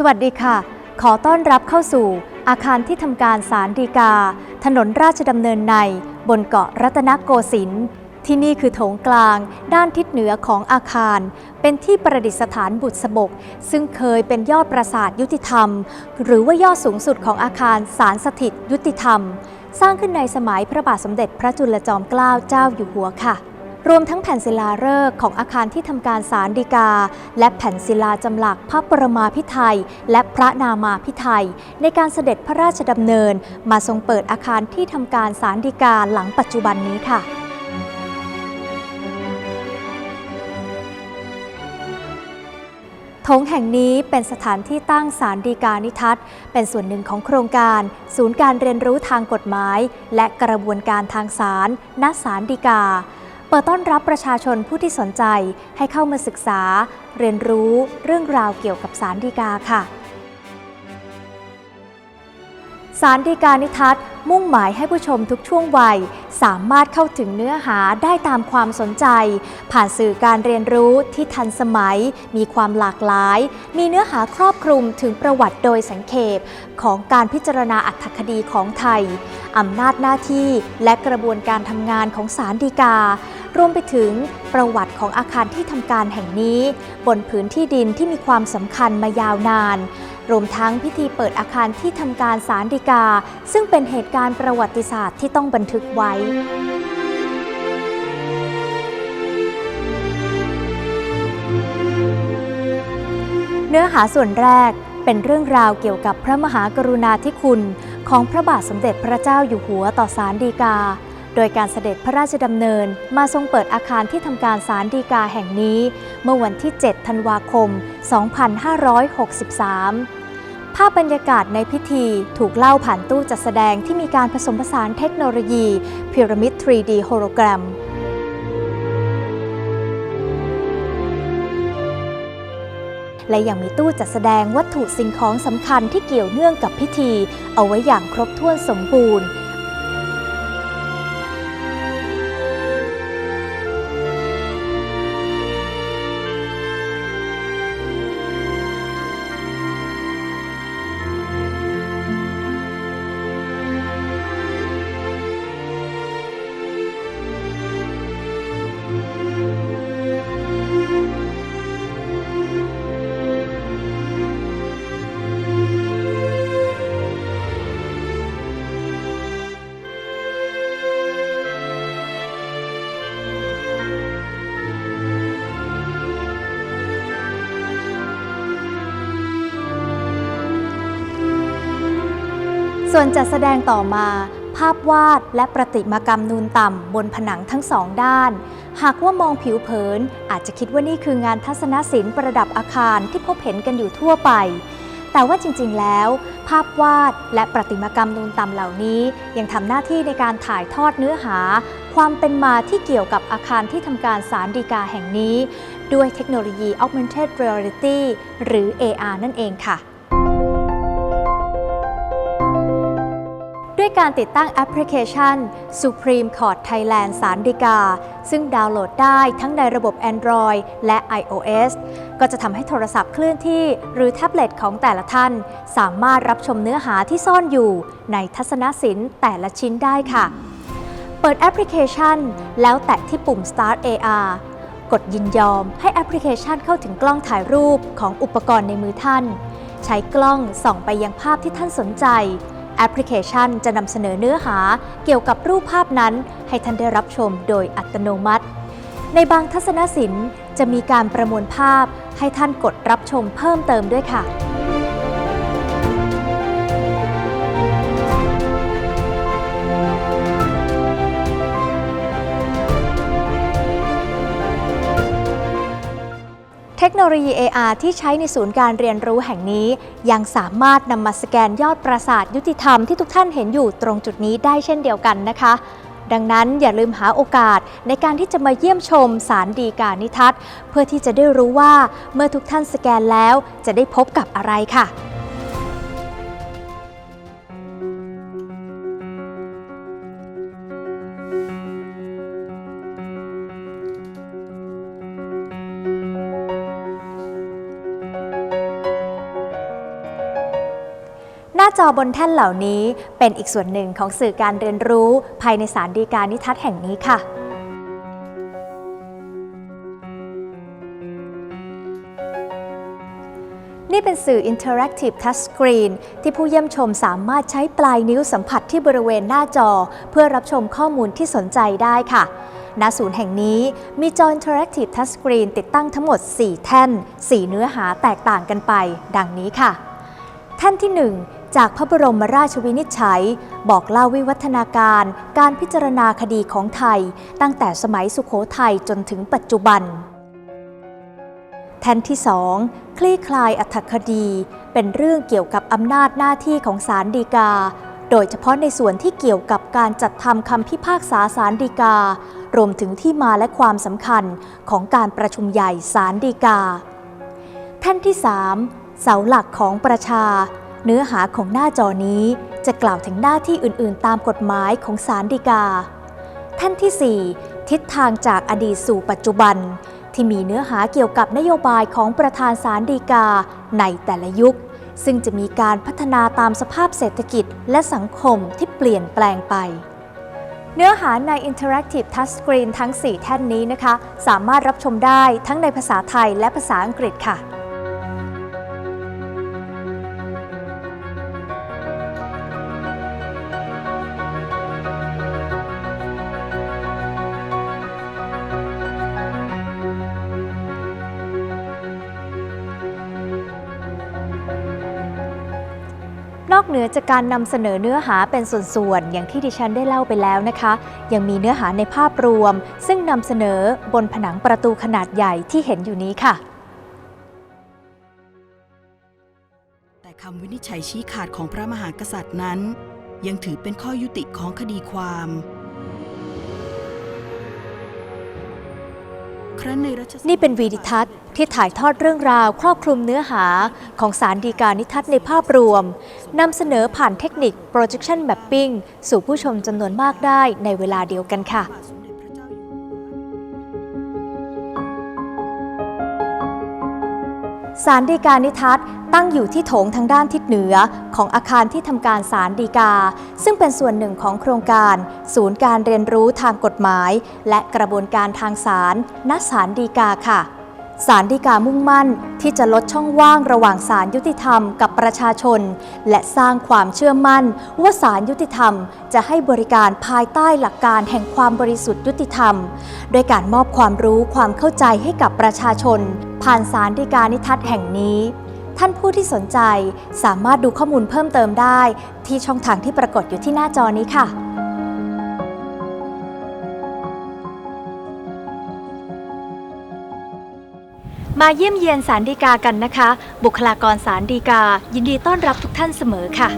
สวัสดีค่ะ ขอต้อนรับเข้าสู่อาคารที่ทำการศาลฎีกา ถนนราชดำเนินใน บนเกาะรัตนโกสินทร์ ที่นี่คือโถงกลาง ด้านทิศเหนือของอาคาร เป็นที่ประดิษฐานบุตรสบก ซึ่งเคยเป็นยอดปราสาทยุติธรรม หรือว่ายอดสูงสุดของอาคารศาลสถิตยุติธรรม สร้างขึ้นในสมัยพระบาทสมเด็จพระจุลจอมเกล้าเจ้าอยู่หัวค่ะ รวมทั้งแผ่นศิลาฤกษ์ของอาคารที่ทำการศาลฎีกา และแผ่นศิลาจำหลักพระประมาพิไทยและพระนามาพิไทยในการเสด็จพระราชดำเนิน มาทรงเปิดอาคารที่ทำการศาลฎีกาหลังปัจจุบันนี้ค่ะโถงแห่งนี้เป็นสถานที่ตั้งศาลฎีกานิทัศน์ เป็นส่วนหนึ่งของโครงการ ศูนย์การเรียนรู้ทางกฎหมาย และกระบวนการทางศาลณศาลฎีกา เปิดต้อนรับประชาชนผู้ที่สนใจให้เข้ามาศึกษา เรียนรู้เรื่องราวเกี่ยวกับศาลฎีกาค่ะ สารดีกานิทัศน์ มุ่งหมายให้ผู้ชมทุกช่วงวัย สามารถเข้าถึงเนื้อหาได้ตามความสนใจ ผ่านสื่อการเรียนรู้ที่ทันสมัย มีความหลากหลาย มีเนื้อหาครอบคลุมถึงประวัติโดยสังเขปของการพิจารณาอัตถคดีของไทยอำนาจหน้าที่และกระบวนการทำงานของสารดีกา รวมไปถึงประวัติของอาคารที่ทำการแห่งนี้ บนพื้นที่ดินที่มีความสำคัญมายาวนาน รวมทั้งพิธีเปิดอาคารที่ทำการศาลฎีกา ซึ่งเป็นเหตุการณ์ประวัติศาสตร์ที่ต้องบันทึกไว้เนื้อหาส่วนแรกเป็นเรื่องราวเกี่ยวกับพระมหากรุณาธิคุณ ของพระบาทสมเด็จพระเจ้าอยู่หัวต่อศาลฎีกา ดยการเสด็จพระราชดำเนินมาทรงเปิดอาคารที่ทำการศาลฎีกาแห่งนี้ เมื่อวันที่ 7 ธันวาคม 2563 ภาพบรรยากาศในพิธีถูกเล่าผ่านตู้จัดแสดงที่มีการผสมผสานเทคโนโลยีพีระมิด 3D โฮโลแกรมและยังมีตู้จัดแสดงวัตถุสิ่งของสำคัญที่เกี่ยวเนื่องกับพิธี เอาไว้อย่างครบถ้วนสมบูรณ์ ส่วนจัดแสดงต่อมา ภาพวาดและประติมากรรมนูนต่ำบนผนังทั้งสองด้าน หากว่ามองผิวเผิน อาจจะคิดว่านี่คืองานทัศนศิลป์ประดับอาคารที่พบเห็นกันอยู่ทั่วไป แต่ว่าจริงๆแล้ว ภาพวาดและประติมากรรมนูนต่ำเหล่านี้ ยังทำหน้าที่ในการถ่ายทอดเนื้อหา ความเป็นมาที่เกี่ยวกับอาคารที่ทำการศาลฎีกาแห่งนี้ ด้วยเทคโนโลยี Augmented Reality หรือ AR นั่นเองค่ะ การติดตั้งแอปพลิเคชัน Supreme Court Thailand สารดีกา ซึ่งดาวน์โหลดได้ทั้งในระบบ Android และ iOS ก็จะทำให้โทรศัพท์เคลื่อนที่หรือแท็บเล็ตของแต่ละท่าน สามารถรับชมเนื้อหาที่ซ่อนอยู่ในทัศนศิลป์แต่ละชิ้นได้ค่ะ เปิดแอปพลิเคชัน แล้วแตะที่ปุ่ม Start AR กดยินยอมให้แอปพลิเคชันเข้าถึงกล้องถ่ายรูปของอุปกรณ์ในมือท่าน ใช้กล้องส่องไปยังภาพที่ท่านสนใจ แอปพลิเคชันจะนำเสนอเนื้อหาเกี่ยวกับรูปภาพนั้น ให้ท่านได้รับชมโดยอัตโนมัติ ในบางทัศนศิลป์จะมีการประมวลภาพให้ท่านกดรับชมเพิ่มเติมด้วยค่ะ โลยี AR ที่ใช้ในศูนย์การเรียนรู้แห่งนี้ ยังสามารถนำมาสแกนยอดปราสาทยุติธรรมที่ทุกท่านเห็นอยู่ตรงจุดนี้ได้เช่นเดียวกันนะคะ ดังนั้นอย่าลืมหาโอกาสในการที่จะมาเยี่ยมชมสารดีกานิทัศน์ เพื่อที่จะได้รู้ว่าเมื่อทุกท่านสแกนแล้วจะได้พบกับอะไรค่ะ จอบนแท่นเหล่านี้เป็นอีกส่วนหนึ่งของสื่อการเรียนรู้ภายในสารดีการนิทัศน์แห่งนี้ค่ะนี่เป็นสื่อ Interactive Touchscreen ที่ผู้เยี่ยมชมสามารถใช้ปลายนิ้วสัมผัสที่บริเวณหน้าจอ เพื่อรับชมข้อมูลที่สนใจได้ค่ะ ณ ศูนย์แห่งนี้มีจอ Interactive Touchscreen ติดตั้งทั้งหมด 4 แท่น 4 เนื้อหาแตกต่างกันไป ดังนี้ค่ะ แท่นที่ 1 จากพระบรมราชวินิจฉัย บอกเล่าวิวัฒนาการการพิจารณาคดีของไทย ตั้งแต่สมัยสุขโขทัยจนถึงปัจจุบัน แท่นที่2คลี่คลายอัธคดี เป็นเรื่องเกี่ยวกับอำนาจหน้าที่ของศาลฎีกา โดยเฉพาะในส่วนที่เกี่ยวกับการจัดทำคำพิพากษาศาลฎีกา รวมถึงที่มาและความสำคัญของการประชุมใหญ่ศาลฎีกาแท่นที่3เสาหลักของประชา เนื้อหาของหน้าจอนี้จะกล่าวถึงหน้าที่อื่น ๆ ตามกฎหมายของศาลฎีกาแท่นที่ 4 ทิศทางจากอดีตสู่ปัจจุบัน ที่มีเนื้อหาเกี่ยวกับนโยบายของประธานศาลฎีกาในแต่ละยุค ซึ่งจะมีการพัฒนาตามสภาพเศรษฐกิจและสังคมที่เปลี่ยนแปลงไป เนื้อหาใน Interactive Touchscreen ทั้ง 4 แท่นนี้นะคะ สามารถรับชมได้ทั้งในภาษาไทยและภาษาอังกฤษค่ะ เหนือจากการนำเสนอเนื้อหาเป็นส่วนๆ อย่างที่ดิฉันได้เล่าไปแล้วนะคะ ยังมีเนื้อหาในภาพรวม ซึ่งนำเสนอบนผนังประตูขนาดใหญ่ที่เห็นอยู่นี้ค่ะ แต่คำวินิจฉัยชี้ขาดของพระมหากษัตริย์นั้น ยังถือเป็นข้อยุติของคดีความ นในรัชสมัยนี่เป็นวีดิทัศน์ที่ถ่ายทอดเรื่องราวครอบคลุมเนื้อหาของสารดีกานิทัศน์ในภาพรวมนำเสนอผ่านเทคนิค projection mapping สู่ผู้ชมจำนวนมากได้ในเวลาเดียวกันค่ะ ศาลฎีกานิทัศน์ตั้งอยู่ที่โถงทางด้านทิศเหนือของอาคารที่ทำการศาลฎีกา ซึ่งเป็นส่วนหนึ่งของโครงการ ศูนย์การเรียนรู้ทางกฎหมาย และกระบวนการทางศาลณศาลฎีกาค่ะศาลฎีกามุ่งมั่นที่จะลดช่องว่างระหว่างศาลยุติธรรมกับประชาชน และสร้างความเชื่อมั่น ว่าศาลยุติธรรม จะให้บริการภายใต้หลักการแห่งความบริสุทธิ์ยุติธรรม โดยการมอบความรู้ความเข้าใจให้กับประชาชน ผ่านสารดีกานิทัศน์แห่งนี้ ท่านผู้ที่สนใจสามารถดูข้อมูลเพิ่มเติมได้ที่ช่องทางที่ปรากฏอยู่ที่หน้าจอนี้ค่ะมาเยี่ยมเยียนสารดีกากันนะคะ บุคลากรสารดีกา ยินดีต้อนรับทุกท่านเสมอค่ะ